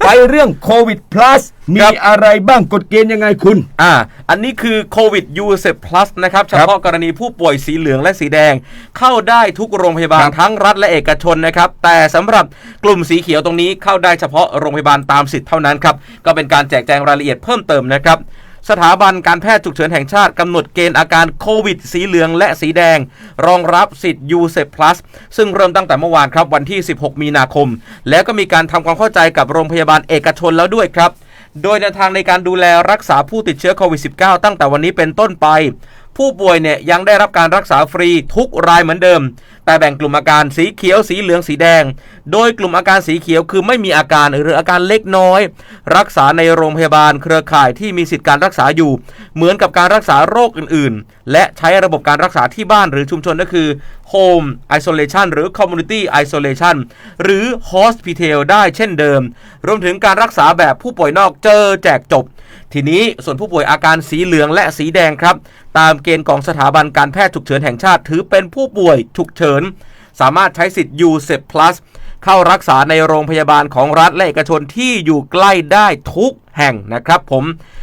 ไปเรื่องโควิด plus มีอะไรบ้างกฎเกณฑ์ยังไงคุณ อ่า อันนี้คือโควิด u s e p Plus นะครับเฉพาะกรณีผู้ป่วยสีเหลืองและสีแดง เข้าได้ทุกโรงพยาบาลครับทั้งรัฐและเอกชนนะครับ แต่สำหรับกลุ่มสีเขียวตรงนี้เข้าได้เฉพาะโรงพยาบาลตามสิทธิ์เท่านั้นครับ ก็เป็นการแจกแจงรายละเอียดเพิ่มเติมนะครับ สถาบันการแพทย์ฉุกเฉินแห่งชาติกำหนดเกณฑ์อาการโควิด สีเหลืองและสีแดง รองรับสิทธิ์ u s e p Plus ซึ่งเริ่มตั้งแต่เมื่อวานครับวันที่ 16 มีนาคม แล้วก็มีการทำความเข้าใจกับโรงพยาบาลเอกชนแล้วด้วยครับ โดยแนวทางในการดูแลรักษาผู้ติดเชื้อโควิด -19 ตั้งแต่วันนี้เป็นต้นไป ผู้ป่วยเนี่ยยังได้รับการรักษาฟรีทุกรายเหมือนเดิม แต่แบ่งกลุ่มอาการสีเขียวสีเหลืองสีแดง โดยกลุ่มอาการสีเขียวคือไม่มีอาการหรืออาการเล็กน้อย รักษาในโรงพยาบาลเครือข่ายที่มีสิทธิการรักษาอยู่ เหมือนกับการรักษาโรคอื่น ๆ และใช้ระบบการรักษาที่บ้านหรือชุมชนก็คือ Home Isolation หรือ Community Isolation หรือ Hospital ได้เช่นเดิม รวมถึงการรักษาแบบผู้ป่วยนอกเจอแจกจบ ทีนี้ส่วนผู้ป่วยอาการสีเหลืองและสีแดงครับ ตามเกณฑ์ของสถาบันการแพทย์ฉุกเฉินแห่งชาติ ถือเป็นผู้ป่วยฉุกเฉิน สามารถใช้สิทธิ์ u s e p Plus เข้ารักษาในโรงพยาบาลของรัฐและเอกชนที่อยู่ใกล้ได้ทุกแห่งนะครับผม